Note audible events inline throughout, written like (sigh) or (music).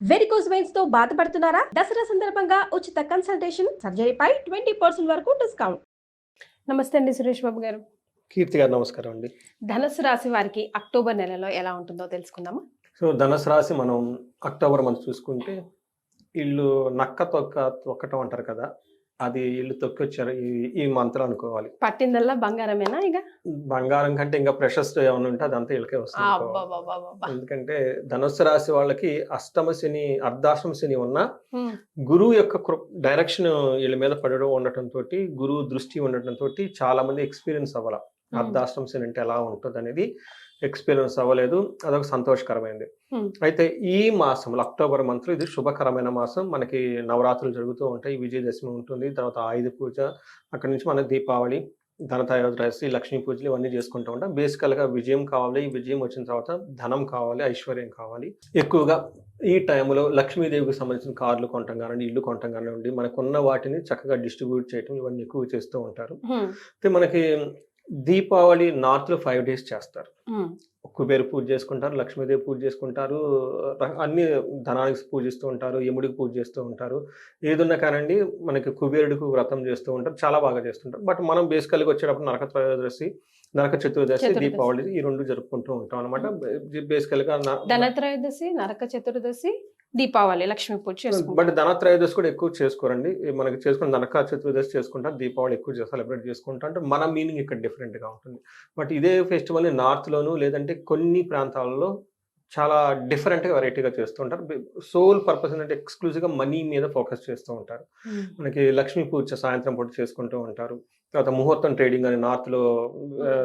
Varicose వెయిన్స్తో బాధపడుతున్నారా? దసరా సందర్భంగా ఉచిత కన్సల్టేషన్ సర్జరీపై ట్వంటీ పర్సెంట్ వరకు డిస్కౌంట్ నమస్తే అండి సురేష్ బాబు గారు. కీర్తి గారు నమస్కారం అండి. ధనుసు రాశి వారికి అక్టోబర్ నెలలో ఎలా ఉంటుందో తెలుసుకుందామా? సో ధనుసు రాశి మనం అక్టోబర్ మంత్ చూసుకుంటే ఇల్లు నక్క తొక్క తొక్కటం అంటారు కదా అది ఇల్లు తొక్కి వచ్చారు ఈ మంత్లో అనుకోవాలి పట్టిందల్లా బంగారమేనా ఇక బంగారం కంటే ఇంకా ప్రెషస్ ఏమైనా ఉంటే అదంతా ఇళ్ళకే వస్తుంది. ఎందుకంటే ధనుసు రాశి వాళ్ళకి అష్టమ శని అర్ధాష్టమ శని ఉన్న. గురువు యొక్క డైరెక్షన్ వీళ్ళ మీద పడడం ఉండటం తోటి గురువు దృష్టి ఉండటం తోటి చాలా మంది ఎక్స్పీరియన్స్ అవ్వాల. అర్ధాష్టమ శని అంటే ఎలా ఉంటుంది అనేది ఎక్స్పీరియన్స్ అవ్వలేదు. అదొక సంతోషకరమైనది Hmm. అయితే ఈ మాసంలో అక్టోబర్ మంత్లో ఇది శుభకరమైన మాసం. మనకి నవరాత్రులు జరుగుతూ ఉంటాయి. విజయదశమి ఉంటుంది. తర్వాత ఆయుధ పూజ. అక్కడి నుంచి మన దీపావళి ధనత్రయోదశి లక్ష్మీ పూజలు ఇవన్నీ చేసుకుంటూ ఉంటాం. బేసికల్గా విజయం కావాలి. విజయం వచ్చిన తర్వాత ధనం కావాలి ఐశ్వర్యం కావాలి. ఎక్కువగా ఈ టైంలో లక్ష్మీదేవికి సంబంధించిన కార్లు కొనటం కానివ్వండి ఇల్లు కొనటం కానివ్వండి మనకున్న వాటిని చక్కగా డిస్ట్రిబ్యూట్ చేయటం ఇవన్నీ ఎక్కువ చేస్తూ ఉంటారు. అయితే మనకి దీపావళి నార్త్లో ఫైవ్ డేస్ చేస్తారు. కుబేరు పూజ చేసుకుంటారు లక్ష్మీదేవి పూజ చేసుకుంటారు అన్ని ధనానికి పూజిస్తూ ఉంటారు యముడికి పూజ చేస్తూ ఉంటారు ఏదున్నా కానండి మనకి కుబేరుడికి వ్రతం చేస్తూ ఉంటారు చాలా బాగా చేస్తుంటారు బట్ మనం బేసికల్గా వచ్చేటప్పుడు నరక త్రయోదశి నరక చతుర్దశి చతుర్దశి. దీపావళి ఈ రెండు జరుపుకుంటూ ఉంటాం అనమాట బేసికల్గా ధనత్రయోదశి నరక చతుర్దశి దీపావళి లక్ష్మీ పూజ బట్ చేసుకుంటాం. ధనత్రయోదశి కూడా ఎక్కువ చేసుకోరండి. మనకి చేసుకుని నరక చతుర్దశి చేసుకుంటారు దీపావళి ఎక్కువ సెలబ్రేట్ చేసుకుంటాం అంటే మన మీనింగ్ ఇక్కడ different గా ఉంటుంది. బట్ ఇదే ఫెస్టివల్ని నార్త్లోను లేదంటే కొన్ని ప్రాంతాలలో చాలా డిఫరెంట్గా వెరైటీగా చేస్తూ ఉంటారు. సోల్ పర్పస్ ఏంటంటే ఎక్స్క్లూజివ్గా మనీ మీద ఫోకస్ చేస్తూ ఉంటారు. హ్మ్. మనకి లక్ష్మీ పూజ సాయంత్రం పూట చేసుకుంటూ ఉంటారు. తర్వాత ముహూర్తం ట్రేడింగ్ అని నార్త్లో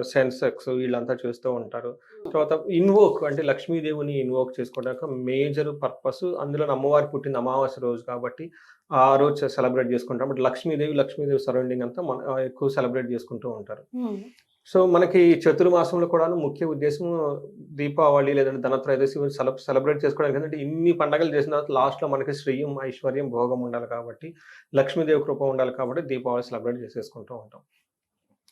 సెన్సెక్స్ వీళ్ళంతా చేస్తూ ఉంటారు. తర్వాత ఇన్వోక్ అంటే లక్ష్మీదేవిని ఇన్వోక్ చేసుకోవడానికి మేజర్ పర్పస్ అందులో అమ్మవారి పుట్టిన అమావాస్య రోజు కాబట్టి ఆ రోజు సెలబ్రేట్ చేసుకుంటాం బట్ లక్ష్మీదేవి లక్ష్మీదేవి సరౌండింగ్ అంతా మన ఎక్కువ సెలబ్రేట్ చేసుకుంటూ ఉంటారు. హ్మ్. సో మనకి చతుర్మాసంలో కూడా ముఖ్య ఉద్దేశం దీపావళి లేదంటే ధనత్రయోదశి సెలబ్రేట్ చేసుకోవడానికి. ఎందుకంటే ఇన్ని పండగలు చేసిన తర్వాత లాస్ట్లో మనకి శ్రీయం ఐశ్వర్యం భోగం ఉండాలి కాబట్టి లక్ష్మీదేవి కృప ఉండాలి కాబట్టి దీపావళి సెలబ్రేట్ చేసేసుకుంటూ ఉంటాం.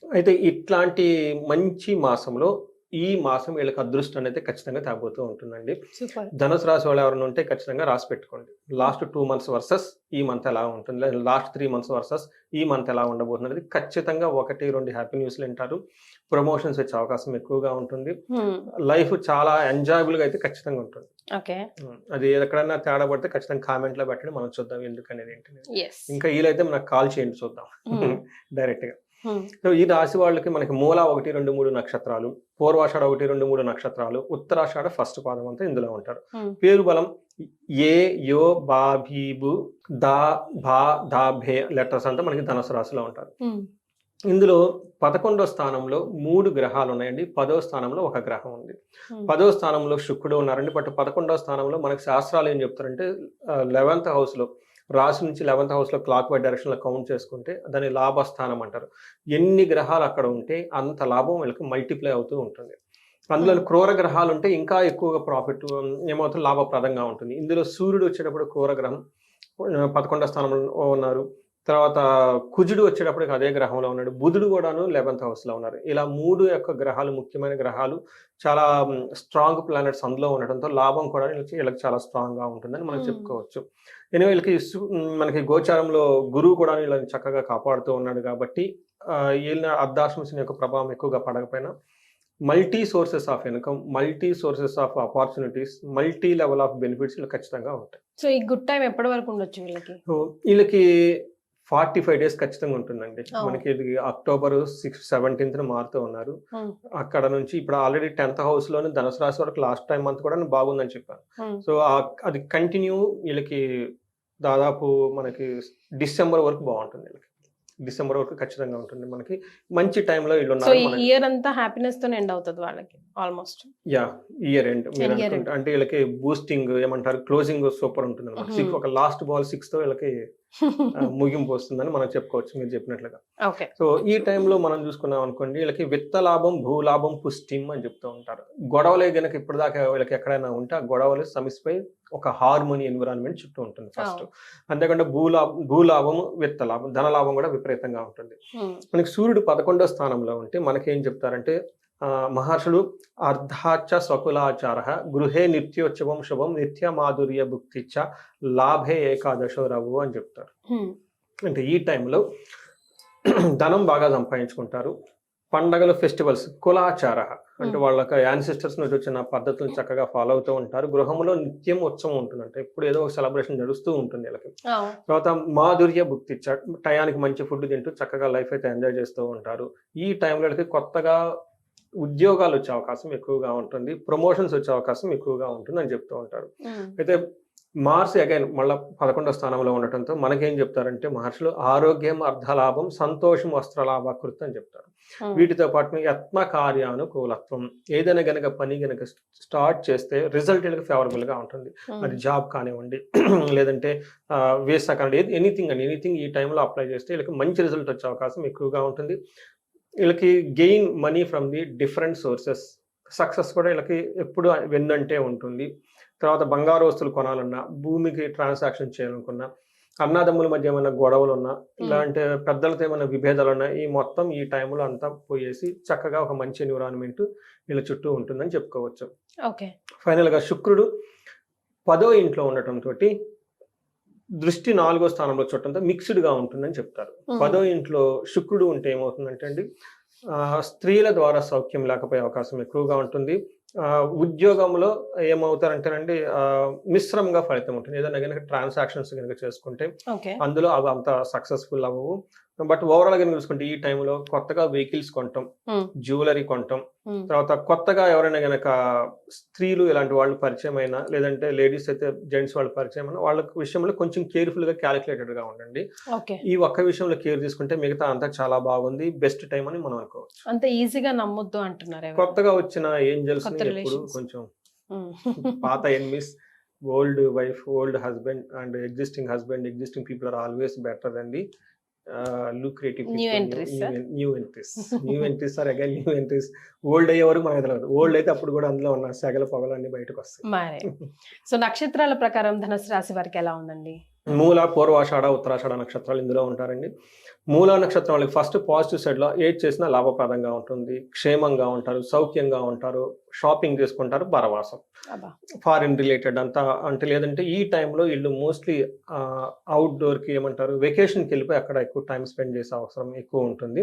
అయితే ఇట్లాంటి మంచి మాసంలో ఈ మాసం వీళ్ళకి అదృష్టం అనేది ఖచ్చితంగా తగ్గబోతూ ఉంటుందండి. ధనుసు రాశి వాళ్ళు ఎవరైనా ఉంటే ఖచ్చితంగా రాసి పెట్టుకోండి. లాస్ట్ టూ మంత్స్ వర్సెస్ ఈ మంత్ ఎలా ఉంటుంది లాస్ట్ త్రీ మంత్స్ వర్సెస్ ఈ మంత్ ఎలా ఉండబోతుంది అనేది ఖచ్చితంగా ఒకటి రెండు హ్యాపీ న్యూస్లు వింటారు. ప్రమోషన్స్ వచ్చే అవకాశం ఎక్కువగా ఉంటుంది. లైఫ్ చాలా ఎంజాయబుల్గా అయితే ఖచ్చితంగా ఉంటుంది. అది ఎక్కడైనా తేడా పడితే ఖచ్చితంగా కామెంట్లో పెట్టండి. మనం చూద్దాం ఎందుకు అనేది. ఏంటి ఇంకా వీలైతే మనకు కాల్ చేయండి చూద్దాం. డైరెక్ట్గా. హ్మ్. (laughs) సో ఈ రాశి వాళ్ళకి మనకి మూల ఒకటి రెండు మూడు నక్షత్రాలు పూర్వాషాఢ ఒకటి రెండు మూడు నక్షత్రాలు ఉత్తరాషాఢ ఫస్ట్ పాదం అంతా ఇందులో ఉంటారు. పేరు బలం ఏ యో బా భీబు దా భా దా భే లెటర్స్ అంతా మనకి ధనుసు రాశిలో ఉంటారు. ఇందులో పదకొండో స్థానంలో మూడు గ్రహాలు ఉన్నాయండి పదో స్థానంలో ఒక గ్రహం ఉంది. పదో స్థానంలో శుక్రుడు ఉన్నారండి బట్ పదకొండో స్థానంలో మనకి శాస్త్రాలు ఏం చెప్తారంటే లెవెన్త్ హౌస్లో రాశి నుంచి లెవెన్త్ హౌస్లో క్లాక్ వైడ్ డైరెక్షన్లో కౌంట్ చేసుకుంటే దాన్ని లాభస్థానం అంటారు. ఎన్ని గ్రహాలు అక్కడ ఉంటే అంత లాభం వీళ్ళకి మల్టిప్లై అవుతూ ఉంటుంది. అందులో Hmm. క్రూర గ్రహాలు ఉంటే ఇంకా ఎక్కువగా ప్రాఫిట్ ఏమవుతుంది? లాభప్రదంగా ఉంటుంది. ఇందులో సూర్యుడు వచ్చేటప్పుడు క్రూర గ్రహం పదకొండో స్థానంలో ఉన్నారు. తర్వాత కుజుడు వచ్చేటప్పటికి అదే గ్రహంలో ఉన్నాడు. బుధుడు కూడాను లెవెన్త్ హౌస్లో ఉన్నారు. ఇలా మూడు యొక్క గ్రహాలు ముఖ్యమైన గ్రహాలు చాలా స్ట్రాంగ్ ప్లానెట్స్ అందులో ఉండటంతో లాభం కూడా వీళ్ళకి వీళ్ళకి చాలా స్ట్రాంగ్గా ఉంటుందని మనం Hmm. చెప్పుకోవచ్చు. ఎనివే వీళ్ళకి మనకి గోచారంలో గురువు కూడా వీళ్ళని చక్కగా కాపాడుతూ ఉన్నాడు కాబట్టి వీళ్ళ అర్ధాశ్మసిన యొక్క ప్రభావం ఎక్కువగా పడకపోయినా multi sources of income multi sources of opportunities multi level of benefits ఖచ్చితంగా ఉంటాయి సో ఈ గుడ్ టైం ఎప్పటి వరకు ఉండొచ్చు వీళ్ళకి సో వీళ్ళకి ఫార్టీ ఫైవ్ డేస్ ఖచ్చితంగా ఉంటుందండి. మనకి ఇది అక్టోబర్ సిక్స్ సెవెంటీన్త్ మారుతూ ఉన్నారు హ్మ్. అక్కడ నుంచి ఇప్పుడు ఆల్రెడీ టెన్త్ హౌస్లోని ధనుసు రాశి వరకు లాస్ట్ టైం మంత్ కూడా బాగుందని చెప్పాను. సో అది కంటిన్యూ వీళ్ళకి దాదాపు మనకి డిసెంబర్ వరకు బాగుంటుంది వీళ్ళకి. డిసెంబర్ వరకు ఖచ్చితంగా ఉంటుంది మనకి. మంచి టైంలో వీళ్ళు సో ఈ ఇయర్ అంతా హ్యాపీనెస్తో ఎండ్ అవుతుంది వాళ్ళకి ఆల్మోస్ట్ యా ఇయర్ ఎండ్. అంటే వీళ్ళకి బూస్టింగ్ ఏమంటారు క్లోజింగ్ సూపర్ ఉంటుంది అనమాట ఒక లాస్ట్ బాల్ సిక్స్తో వీళ్ళకి (laughs) ముగింపు వస్తుందని మనం చెప్పుకోవచ్చు మీరు చెప్పినట్లుగా. సో ఈ టైంలో మనం చూసుకున్నాం అనుకోండి వీళ్ళకి విత్త లాభం భూలాభం పుష్టిం అని చెప్తూ ఉంటారు. గొడవలే గనక ఇప్పటిదాకా వీళ్ళకి ఎక్కడైనా ఉంటే ఆ గొడవలు సమిసిపోయి ఒక హార్మోని ఎన్విరాన్మెంట్ చుట్టూ ఉంటుంది ఫస్ట్. అంతేకాకుండా భూలాభం భూలాభం విత్త లాభం ధన లాభం కూడా విపరీతంగా ఉంటుంది. మనకి సూర్యుడు పదకొండో స్థానంలో ఉంటే మనకి ఏం చెప్తారంటే మహర్షులు అర్ధాచ స్వకులాచార గృహే నిత్యోత్సవం శుభం నిత్య మాధుర్య భుక్తిచ్చ లాభే ఏకాదశో రవు అని చెప్తారు. అంటే ఈ టైంలో ధనం బాగా సంపాదించుకుంటారు. పండగలు ఫెస్టివల్స్ కులాచార అంటే. వాళ్ళకి యాన్సిస్టర్స్ నుంచి వచ్చిన పద్ధతులను చక్కగా ఫాలో అవుతూ ఉంటారు. గృహంలో నిత్యం ఉత్సవం ఉంటుంది. అంటే ఇప్పుడు ఏదో ఒక సెలబ్రేషన్ నడుస్తూ ఉంటుంది వీళ్ళకి. తర్వాత మాధుర్య భుక్తి టయానికి మంచి ఫుడ్ తింటూ చక్కగా లైఫ్ అయితే ఎంజాయ్ చేస్తూ ఉంటారు. ఈ టైంలో వీళ్ళకి కొత్తగా ఉద్యోగాలు వచ్చే అవకాశం ఎక్కువగా ఉంటుంది ప్రమోషన్స్ వచ్చే అవకాశం ఎక్కువగా ఉంటుంది అని చెప్తూ ఉంటారు. అయితే మార్స్ అగైన్ మళ్ళీ పదకొండో స్థానంలో ఉండటంతో మనకేం చెప్తారంటే మహర్షులు ఆరోగ్యం అర్ధలాభం సంతోషం వస్త్రలాభకృతం అని చెప్తారు. వీటితో పాటు యత్న కార్యానుకూలత్వం ఏదైనా గనక పని గనక స్టార్ట్ చేస్తే రిజల్ట్ ఫేవరబుల్గా ఉంటుంది. అది జాబ్ కానివ్వండి (clears throat) లేదంటే వేసా కానివ్వండి ఎనీథింగ్ అండి ఎనీథింగ్ ఈ టైంలో అప్లై చేస్తే వీళ్ళకి మంచి రిజల్ట్ వచ్చే అవకాశం ఎక్కువగా ఉంటుంది వీళ్ళకి gain money from the different sources success కూడా వీళ్ళకి ఎప్పుడు వెన్నంటే ఉంటుంది. తర్వాత బంగారు వస్తువులు కొనాలన్నా భూమికి ట్రాన్సాక్షన్ చేయాలనుకున్నా అన్నదమ్ముల మధ్య ఏమైనా గొడవలు ఉన్నా ఇలాంటి పెద్దలతో ఏమైనా విభేదాలు ఉన్నా ఈ మొత్తం ఈ టైంలో అంతా పోయేసి చక్కగా ఒక మంచి ఎన్విరాన్మెంట్ వీళ్ళ చుట్టూ ఉంటుందని చెప్పుకోవచ్చు. ఓకే ఫైనల్గా శుక్రుడు పదో ఇంట్లో ఉండటం తోటి దృష్టి నాలుగో స్థానంలో చూడటంతో మిక్స్డ్గా ఉంటుందని చెప్తారు. పదో ఇంట్లో శుక్రుడు ఉంటే ఏమవుతుందంటే అండి ఆ, స్త్రీల ద్వారా సౌఖ్యం లేకపోయే అవకాశం ఎక్కువగా ఉంటుంది. ఆ, ఉద్యోగంలో ఏమవుతారంటేనండి ఆ, మిశ్రమంగా ఫలితం ఉంటుంది. ఏదైనా కనుక ట్రాన్సాక్షన్స్ కనుక చేసుకుంటే అందులో అవి అంత సక్సెస్ఫుల్ అవ్వవు. బట్ ఓవరాల్గా చూసుకుంటే ఈ టైంలో కొత్తగా వెహికల్స్ కొనటం హ్మ్. జ్యువెలరీ కొనటం హ్మ్. తర్వాత కొత్తగా ఎవరైనా గనక స్త్రీలు ఇలాంటి వాళ్ళు పరిచయం అయినా లేదంటే లేడీస్ అయితే జెంట్స్ వాళ్ళు పరిచయం అయినా వాళ్ళ విషయంలో కొంచెం కేర్ఫుల్గా క్యాలిక్యులేటెడ్గా ఉండండి ఈ ఒక్క విషయంలో కేర్ తీసుకుంటే మిగతా అంతా చాలా బాగుంది బెస్ట్ టైం అని మనం అనుకోవచ్చు అంత ఈజీగా నమ్మొద్దు అంటున్నారు? కొత్తగా వచ్చిన ఏంజల్స్ ఎప్పుడు. కొంచెం హ్మ్. (laughs) పాత enemies old wife old husband and existing husband existing people are always better the lucrative entries, sir. New entries new entries are again new entries old అయ్యే వరకు మనకు తెలియదు ఓల్డ్ అయితే అప్పుడు కూడా అందులో ఉన్న సెగల పొగలు అన్ని బయటకు వస్తాయి మరే. సో (laughs) నక్షత్రాల ప్రకారం ధనుసు రాశి వారికి ఎలా ఉందండి? మూల పూర్వాషాఢ ఉత్తరాషాఢ నక్షత్రాలు ఇందులో ఉంటారండి. మూల నక్షత్రం వాళ్ళకి ఫస్ట్ పాజిటివ్ సైడ్లో ఏది చేసినా లాభప్రదంగా ఉంటుంది. క్షేమంగా ఉంటారు సౌఖ్యంగా ఉంటారు షాపింగ్ చేసుకుంటారు పరవాసం ఫారిన్ రిలేటెడ్ అంతా అంటే లేదంటే ఈ టైంలో వీళ్ళు మోస్ట్లీ అవుట్డోర్కి ఏమంటారు వెకేషన్కి వెళ్ళిపోయి అక్కడ ఎక్కువ టైం స్పెండ్ చేసే అవసరం ఎక్కువ ఉంటుంది.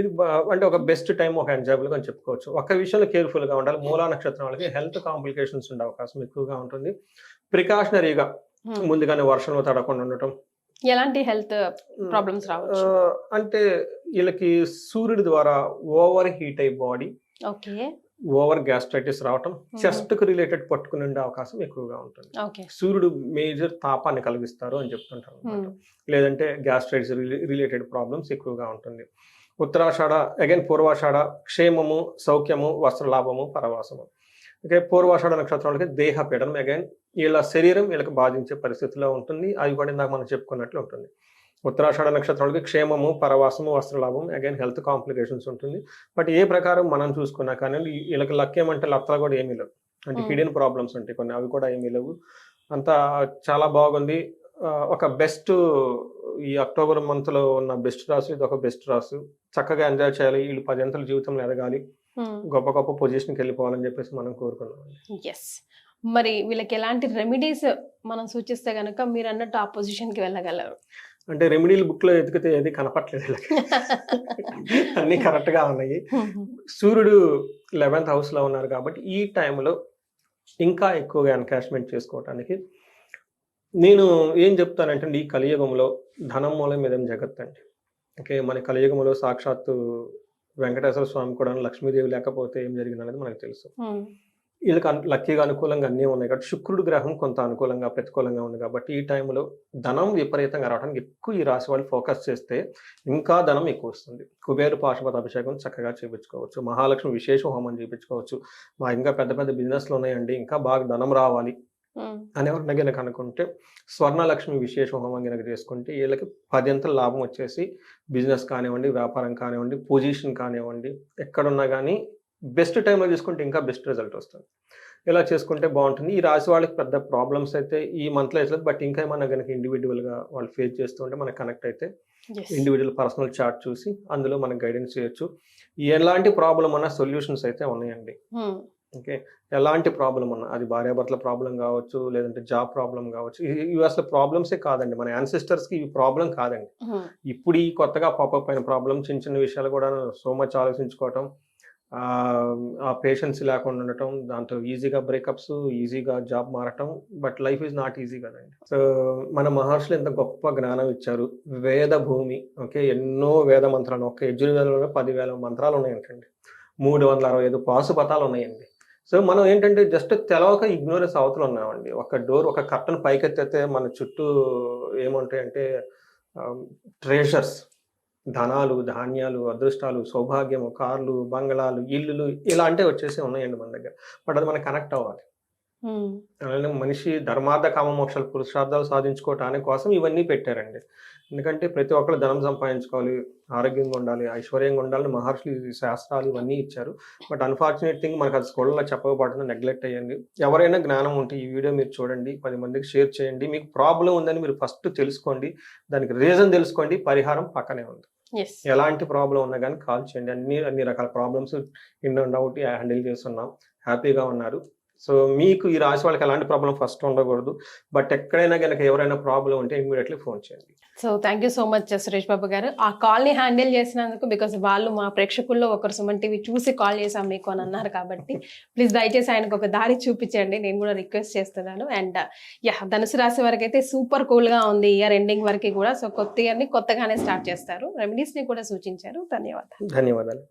ఇది అంటే ఒక బెస్ట్ టైం ఒక ఎంజాయబుల్ అని చెప్పుకోవచ్చు. ఒక విషయంలో కేర్ఫుల్గా ఉండాలి. మూలా నక్షత్రం వాళ్ళకి హెల్త్ కాంప్లికేషన్స్ ఉండే అవకాశం ఎక్కువగా ఉంటుంది. ప్రికాషనరీగా. ముందుగానే వర్షంలో తడకుండా ఉండటం. ఎలాంటి హెల్త్ ప్రాబ్లమ్స్ రావచ్చు? అంటే వీళ్ళకి సూర్యుడి ద్వారా ఓవర్ హీట్ అయ్యి బాడీ ఓకే. ఓవర్ గ్యాస్ట్రైటిస్ రావటం చెస్ట్కు రిలేటెడ్ పట్టుకుని ఉండే అవకాశం ఎక్కువగా ఉంటుంది. సూర్యుడు మేజర్ తాపాన్ని కలిగిస్తారు అని చెప్తుంటారు. లేదంటే గ్యాస్ట్రైటిస్ రిలేటెడ్ ప్రాబ్లమ్స్ ఎక్కువగా ఉంటుంది. ఉత్తరాషాఢ అగైన్ పూర్వాషాఢ క్షేమము సౌఖ్యము వస్త్రలాభము పరవాసము. ఓకే పూర్వాషాఢ నక్షత్రాలకి దేహ పీడనం అగైన్ వీళ్ళ శరీరం వీళ్ళకి బాధించే పరిస్థితిలో ఉంటుంది. అవి కూడా ఇందాక మనం చెప్పుకున్నట్లు ఉంటుంది. ఉత్తరాషాఢ నక్షత్రాలకి క్షేమము పరవాసము వస్త్రలాభం అగైన్ హెల్త్ కాంప్లికేషన్స్ ఉంటుంది. బట్ ఏ ప్రకారం మనం చూసుకున్నా కానీ వీళ్ళకి లక్ ఏమంటే లత్తలు కూడా ఏమీ లేవు. అంటే Hmm. హిడెన్ ప్రాబ్లమ్స్ ఉంటాయి కొన్ని అవి కూడా ఏమీ లేవు. అంతా చాలా బాగుంది. ఒక బెస్ట్ ఈ అక్టోబర్ మంత్లో ఉన్న బెస్ట్ రాసు ఇది ఒక బెస్ట్ రాసు చక్కగా ఎంజాయ్ చేయాలి. వీళ్ళు పదింతల జీవితంలో ఎదగాలి. గొప్ప గొప్ప పొజిషన్కి వెళ్ళిపోవాలని చెప్పేసి మనం కోరుకున్నాం ఎస్ మరి వీళ్ళకి ఎలాంటి రెమెడీస్ మనం సూచిస్తే గనుక మీరు అన్నట్టు ఆ పొజిషన్కి వెళ్ళగలరు. అంటే రెమెడీలు బుక్లో ఎతికితే ఏది కనపట్లేదు వీళ్ళకి. అన్ని కరెక్ట్గా ఉన్నాయి. (laughs) సూర్యుడు లెవెన్త్ హౌస్లో ఉన్నారు కాబట్టి ఈ టైంలో ఇంకా ఎక్కువగా ఎన్కాష్మెంట్ చేసుకోవటానికి నేను ఏం చెప్తానంటే ఈ కలియుగంలో ధనం మూలం మీద జగత్ అండి. ఓకే మన కలియుగంలో సాక్షాత్తు వెంకటేశ్వర స్వామి కూడా లక్ష్మీదేవి లేకపోతే ఏం జరిగింది అనేది మనకు తెలుసు. వీళ్ళకి అన్- లక్కీగా అనుకూలంగా అన్నీ ఉన్నాయి కాబట్టి శుక్రుడు గ్రహం కొంత అనుకూలంగా ప్రతికూలంగా ఉంది కాబట్టి ఈ టైంలో ధనం విపరీతంగా రావడానికి ఎక్కువ ఈ రాశి వాళ్ళు ఫోకస్ చేస్తే ఇంకా ధనం ఎక్కువ వస్తుంది. కుబేరు పాశుపత అభిషేకం చక్కగా చేయించుకోవచ్చు మహాలక్ష్మి విశేష హోమం చేయించుకోవచ్చు మా ఇంకా పెద్ద పెద్ద బిజినెస్లు ఉన్నాయండి. ఇంకా బాగా ధనం రావాలి. అని ఎవరిన గనక అనుకుంటే స్వర్ణలక్ష్మి విశేష హోమం గనక చేసుకుంటే వీళ్ళకి పదింతల లాభం వచ్చేసి బిజినెస్ కానివ్వండి వ్యాపారం కానివ్వండి పొజిషన్ కానివ్వండి ఎక్కడున్నా కానీ బెస్ట్ టైంలో తీసుకుంటే ఇంకా బెస్ట్ రిజల్ట్ వస్తుంది. ఇలా చేసుకుంటే బాగుంటుంది. ఈ రాశి వాళ్ళకి పెద్ద ప్రాబ్లమ్స్ అయితే ఈ మంత్లో అయితే బట్ ఇంకా ఏమన్నా కనుక ఇండివిజువల్గా వాళ్ళు ఫేస్ చేస్తూ ఉంటే మనకు కనెక్ట్ అయితే. ఇండివిజువల్ పర్సనల్ చార్ట్ చూసి అందులో మనకు గైడెన్స్ చేయొచ్చు. ఎలాంటి ప్రాబ్లం అన్న సొల్యూషన్స్ అయితే ఉన్నాయండి. ఓకే. ఎలాంటి ప్రాబ్లం ఉన్నా అది భార్యాభర్తల ప్రాబ్లం కావచ్చు లేదంటే జాబ్ ప్రాబ్లం కావచ్చు ఇవి అసలు ప్రాబ్లమ్సే కాదండి. మన యాన్సిస్టర్స్కి ఇవి ప్రాబ్లం కాదండి. ఇప్పుడు ఈ కొత్తగా పాపప్ అయిన ప్రాబ్లం చిన్న చిన్న విషయాలు కూడా సో మచ్ ఆలోచించుకోవటం ఆ, ఆ పేషెన్స్ లేకుండా ఉండటం దాంతో ఈజీగా బ్రేకప్స్ ఈజీగా జాబ్ మారటం but life is not easy కదండి. సో మన మహర్షులు ఎంత గొప్ప జ్ఞానం ఇచ్చారు. వేద భూమి ఓకే ఎన్నో వేద మంత్రాలు ఒక యజుర్వేదంలో పదివేల మంత్రాలు ఉన్నాయంటండి. మూడు వందల అరవై ఐదు పాశుపతాలు ఉన్నాయండి. సో మనం ఏంటంటే జస్ట్ తెలవక ఇగ్నోరెన్స్ అవతలు ఉన్నామండి. ఒక డోర్ ఒక కర్టన్ పైకెత్తితే మన చుట్టూ ఏముంటాయంటే ట్రేషర్స్ ధనాలు ధాన్యాలు అదృష్టాలు సౌభాగ్యము కార్లు బంగళాలు ఇల్లులు ఇలాంటివి వచ్చేసి ఉన్నాయండి మన దగ్గర. బట్ అది మనం కనెక్ట్ అవ్వాలి. అలానే మనిషి ధర్మార్థ కామ మోక్షాలు పురుషార్థాలు సాధించుకోవటానికి కోసం ఇవన్నీ పెట్టారండి. ఎందుకంటే ప్రతి ఒక్కరు ధనం సంపాదించుకోవాలి ఆరోగ్యంగా ఉండాలి ఐశ్వర్యంగా ఉండాలని మహర్షులు శాస్త్రాలు ఇవన్నీ ఇచ్చారు. బట్ అన్ఫార్చునేట్ థింగ్ మనకు అది స్కూల్లో చెప్పకపోవడం నెగ్లెక్ట్ అయ్యింది ఎవరైనా జ్ఞానం ఉంటే ఈ వీడియో మీరు చూడండి పది మందికి షేర్ చేయండి. మీకు ప్రాబ్లం ఉందని మీరు ఫస్ట్ తెలుసుకోండి దానికి రీజన్ తెలుసుకోండి పరిహారం పక్కనే ఉంది. ఎలాంటి ప్రాబ్లం ఉన్నా కానీ కాల్ చేయండి. అన్ని అన్ని రకాల problems in and out handle చేస్తున్నాం. హ్యాపీగా ఉన్నారు. సో మీకు ఈ రాశి వాళ్ళకి ఎలాంటి ప్రాబ్లం ఫస్ట్ ఉండకూడదు. బట్ ఎక్కడైనా కనుక ఎవరైనా ప్రాబ్లం ఉంటే ఇమీడియట్లీ ఫోన్ చేయండి. So thank you so much Suresh Babu garu. ఆ కాల్ని హ్యాండిల్ చేసినందుకు బికాస్ వాళ్ళు మా ప్రేక్షకుల్లో ఒకరు సుమన్ టీవీ చూసి కాల్ చేసాం మీకు అని అన్నారు కాబట్టి ప్లీజ్ దయచేసి ఆయనకు ఒక దారి చూపించండి. నేను కూడా రిక్వెస్ట్ చేస్తున్నాను. అండ్ యా ధనుసు రాశి వరకు అయితే సూపర్ కూల్గా ఉంది ఇయర్ ఎండింగ్ వరకు కూడా. సో కొత్త ఇయర్ని కొత్తగానే స్టార్ట్ చేస్తారు. రెమెడీస్ని కూడా సూచించారు. ధన్యవాదాలు. ధన్యవాదాలు.